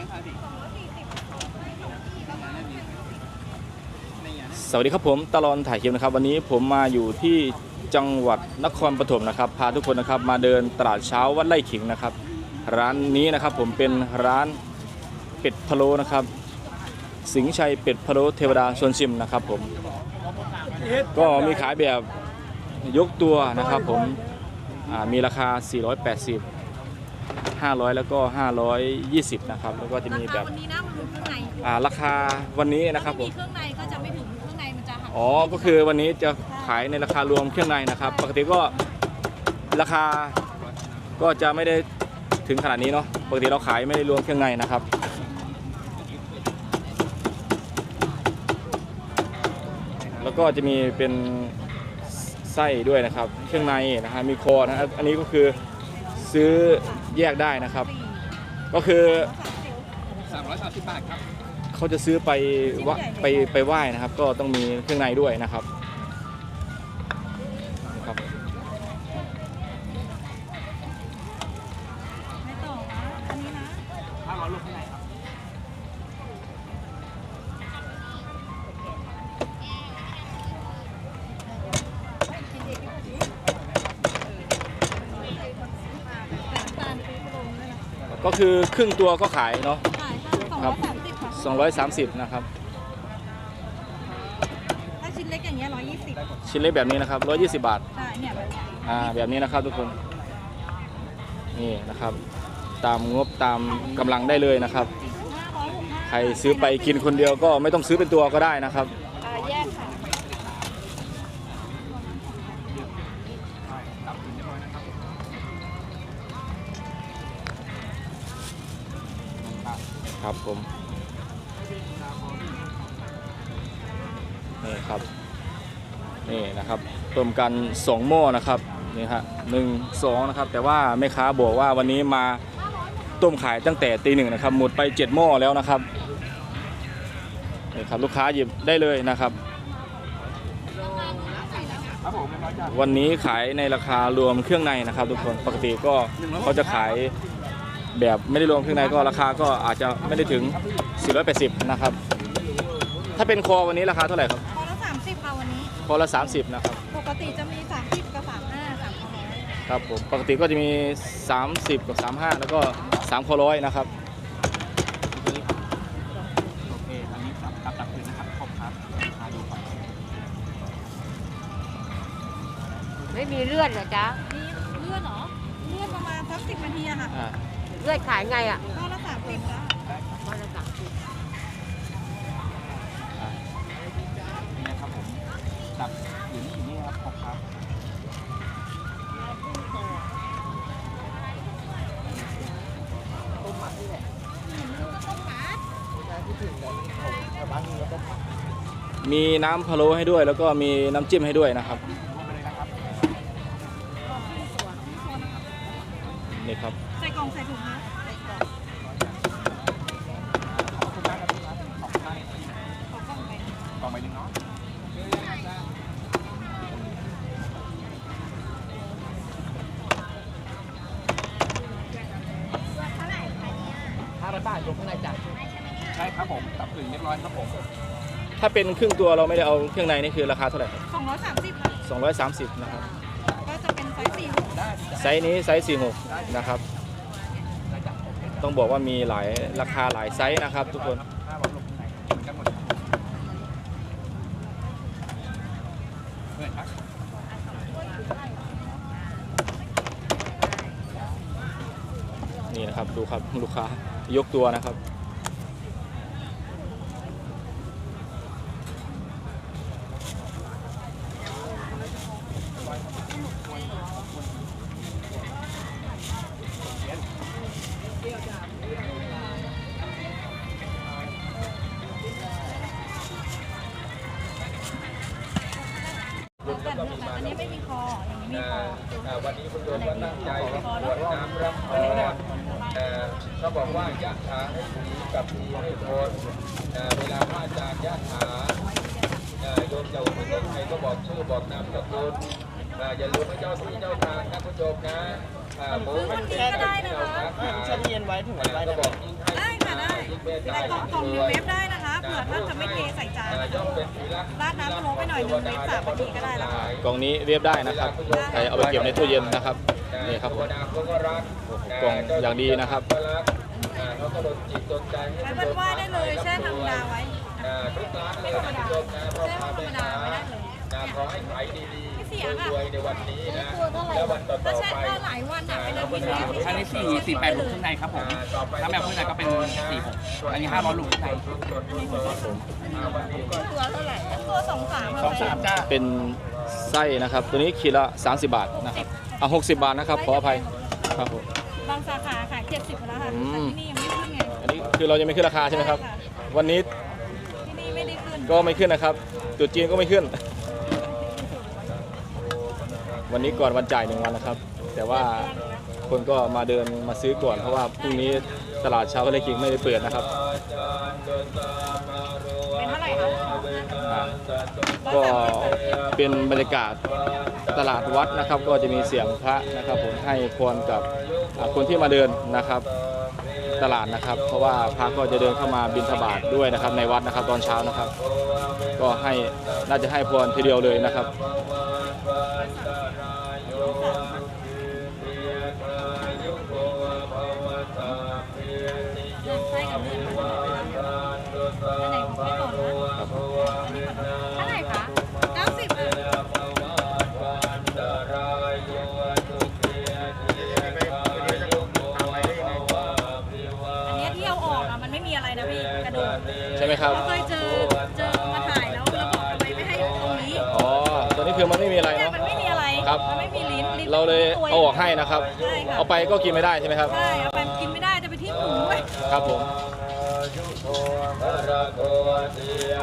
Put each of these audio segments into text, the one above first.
นะคะพี่สวัสดีครับผมตลอนถ่ายคลิปนะครับ วันนี้ผมมาอยู่ที่จังหวัดนครปฐมนะครับ พาทุกคนนะครับมาเดินตลาดเช้าวัดไร่ขิงนะครับ ร้านนี้นะครับผมเป็นร้านเป็ดพะโล้นะครับ สิงห์ชัยเป็ดพะโล้เทวดาชวนชิมนะครับผม ก็มีขายแบบยกตัวนะครับผมอ่ามีราคา 480 500 แล้วก็ 520 นะครับ แล้วก็จะมีแบราบคาวันนี้นะมันรวมเครื่องในอ่าราคาวันนี้นะครับผมมีเครื่องในก็จะไม่ถึงเครื่องในมันจะหักอ๋อ ก็คือวันนี้จะขายในราคารวมเครื่องในนะครับ ปกติก็ราคาก็จะไม่ได้ถึงขนาดนี้เนาะ ปกติเราขายไม่ได้รวมเครื่องในนะครับ แล้วก็จะมีเป็นไส้ด้วยนะครับ เครื่องในนะฮะ มีคอนะฮะอันนี้ก็คือ ซื้อแยกได้นะครับ ก็คือ330บาทครับเขาจะซื้อไปวะไปไปไหว้นะครับ ก็ต้องมีเครื่องในด้วยนะครับนะครับ ก็คือครึ่งตัวก็ขายเนาะขายค่ะสองคร้รัอยสามสิบ230ค่ะนะครับ ถ้าชิ้นเล็กอย่างเงี้ยร้อยยี่สิบชิ้นเล็กแบบนี้นะครับ 120 บาท ใช่เนี่ยแบบอ่า แบบนี้นะครับทุกคน นี่นะครับ ตามงบตามกำลังได้เลยนะครับ ห้าร้อยหกห้า ใครซื้อไปกินคนเดียวก็ไม่ต้องซื้อเป็นตัวก็ได้นะครับ ครับผมนี่ครับนี่นะครับรวมกันสองหม้อนะครับนี่ฮะหนึ่งสองนะครับ แต่ว่าแม่ค้าบอกว่าวันนี้มาต้มขายตั้งแต่ตีหนึ่งนะครับ หมดไปเจ็ดหม้อแล้วนะครับนี่ครับลูกค้าหยิบได้เลยนะครับวันนี้ขายในราคารวมเครื่องในนะครับ ทุกคนปกติก็เขาจะขาย แบบไม่ได้รวมเครื่องในก็ราคาก็อาจจะไม่ได้ถึง 480 นะครับ ถ้าเป็นคอวันนี้ราคาเท่าไหร่ครับพอละสามสิบค่ะวันนี้ คอละ 30 นะครับ ปกติจะมีสามสิบกับสามห้าสามร้อยครับผมปกติก็จะมี 30 กับ 35 แล้วก็3คอร้อยนะครับโอเคอันนี้กลับกลับกลับคืนนะครับขอบครับราคาดูก่อนไม่มีเลือดเหรอจ๊ะมีเลื่อนเหรอเลื่อนประมาณสักสิบนาทีอะค่ะ อ่า เลือดขายไงอะพอละสามสิบแล้ววันละสามสิบนี่นะครับผมตับอยู่นี่อยู่นี่ครับขอบครับมีน้ำพะโล้ให้ด้วย แล้วก็มีน้ำจิ้มให้ด้วยนะครับ นี่ครับ ใส่กล่องใส่ถุงนะขอบคุณมากครับพี่ครับขอบคุณมากขอกล่องไปกล่องใบหนึ่งเนาะห้าร้อยบาทรวมข้างในจ้ะใช่ครับผมตับถึงเรียบร้อยครับผมถ้าเป็นครึ่งตัวเราไม่ได้เอาเครื่องในนี่คือราคาเท่าไหร่ครับสองร้อยสามสิบค่ะ230นะครับก็จะเป็นไซส์สี่หก ไซส์นี้ไซส์46 นะครับ ต้องบอกว่ามีหลายราคาหลายไซส์นะครับ ทุกคนนี่นะครับดูครับลูกค้ายกตัวนะครับ กันนะคะอันนี้ไม่มีคออย่างนี้มีคอวันนี้คุณโยมก็ตั้งใจรวดน้ำรับพรอ่เขาบอกว่ายะถาให้ผีกับผีให้คนเวลาพระอาจารย์ยะถาอ่าโยมจะอุทิศใครก็บอกชื่อบอกนามสกุลอ่าอย่าลืมว่าเจ้าที่เจ้าทางนะคุณโยมนะมือวันนี้ก็ได้นะคะอ่าก็บอกยิ่งให้ได้ค่ะได้เมตแต่กล่องกล่องนิวเวฟได้นะคะ เผื่อท่านจะไม่เทใส่จานนะคะย่อมเป็นศีลักษณ์ราดน้ำพะโล้ไปหน่อยหนึงเวฟสามนาทีก็ได้แล้วค่ะ กล่องนี้เรียบได้นะครับใครเอาไปเก็บในตู้เย็นนะครับนี่ครับผมเทวดาเขาก็รักกล่องอย่างดีนะครับก็รักอ่าเขาก็โดนจิตโดนใจให้ไว้วันไหว้ได้เลยแช่ธรรมดาไว้อ่าทุกร้านเลยนะโยมนะพ่อค้าแม่ค้านะขอให้ขายดี ๆรวยๆในวันนี้นะและวันต่ถ้าอแช่ๆไปถ้าหลายวันอะเป็นอาทิตย์เลยอันนี้สี่สี่แปดลูกข้างในครับผมถ้าแมวข้างในก็เป็นสี่หกอันนี้ห้าร้อยลูกข้างในตัวเท่าไหร่ตัวสองสามสองสามจ้าเป็นไส้นะครับ ตัวนี้ขีดละ 30 บาทนะครับอะ60 บาทนะครับ ขออภัยครับผมบางสาขาขายเจ็ดสิบแล้วค่ะอืแต่มที่นี่ยังไม่ขึ้นไงอันนี้คือเรายังไม่ขึ้นราคาใช่ไหมครับ วันนี้ที่นี่ไม่ได้ขึ้นก็ไม่ขึ้นนะครับตรุษจีนก็ไม่ขึ้น วันนี้ก่อนวันจ่ายหนึ่งวันนะครับ แต่ว่าคนก็มาเดินมาซื้อก่อนเพราะว่าพรุ่งนี้ตลาดเช้าก็เลยกิงไม่ได้เปิดนะครับเป็นเท่าไหร่คะอ่าก็เป็นบรรยากาศตลาดวัดนะครับ ก็จะมีเสียงพระนะครับ ผมให้พรกับอ่าคนที่มาเดินนะครับ ตลาดนะครับ เพราะว่าพระก็จะเดินเข้ามาบิณฑบาตด้วยนะครับในวัดนะครับตอนเช้านะครับ ก็ให้น่าจะให้พรทีเดียวเลยนะครับ เคือมันไม่มีอะไรเนี่ยเนาะ มันไม่มีอะไรครับ มันไม่มีลิ้นลิ้นเราเลยตัวเอาออกให้นะครับ ใช่ค่ะเอาไปก็กินไม่ได้ใช่ไหมครับ ใช่เอาไปกินไม่ได้จะไปทิ้งถุงด้วยครับผม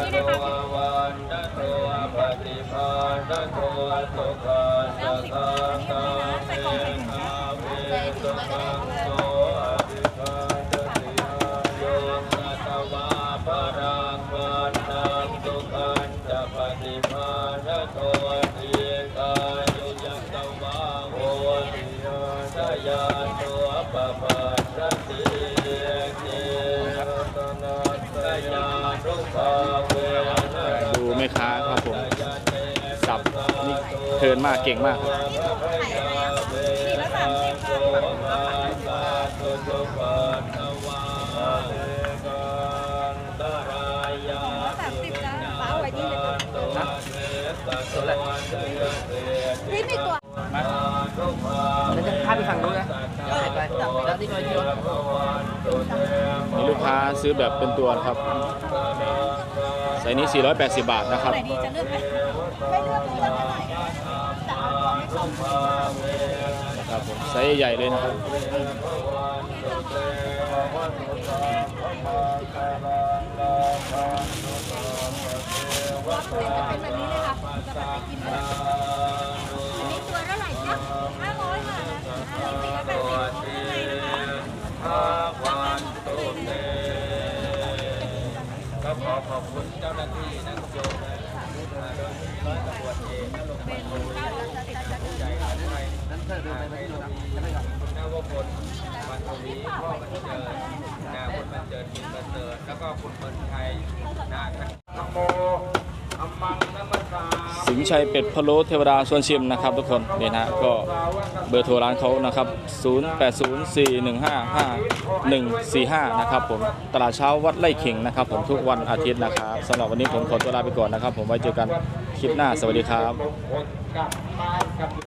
นี่นะคะเก้าสิบอันนี้อันนี้นะใส่กล่องใส่ถุงนะ ใส่ถุงไปก็ได้ ดูแม่ค้าครับผมสับนี่เทินมากเก่งมากครับ ข้ามไปฝั่งนู้นนะไปแล้วที่น้อยที่รถมีลูกค้าซื้อแบบเป็นตัวนะครับ ไซส์นี้ 480 บาทนะครับ ไหนดีจะเลือกไหมไม่เลือกเลือกไม่ไหนแต่เอาตัวไม่ชมครับผมไซส์ใหญ่ๆเลยนะครับว่าเปลี่ยนจะเป็นแบบนี้ นั้นเธอเดินไปที่รถคุณนวพลมันทวีพ่อบันเจิดนาบุญบันเจิดกินบันเจิดแล้วก็คุณเปินไทยนาทักนโมอัมมังนัมสาสิงชัยเป็ดพะโล้เทวดาส่วนชิมนะครับทุกคนเนี่ยนะก็เบอร์โทรร้านเขานะครับ 0804155145 นะครับผมตลาดเช้าวัดไร่ขิงนะครับ ผมทุกวันอาทิตย์นะครับสำหรับวันนี้ผมขอตัวลาไปก่อนนะครับ ผมไว้เจอกันคลิปหน้าสวัสดีครับ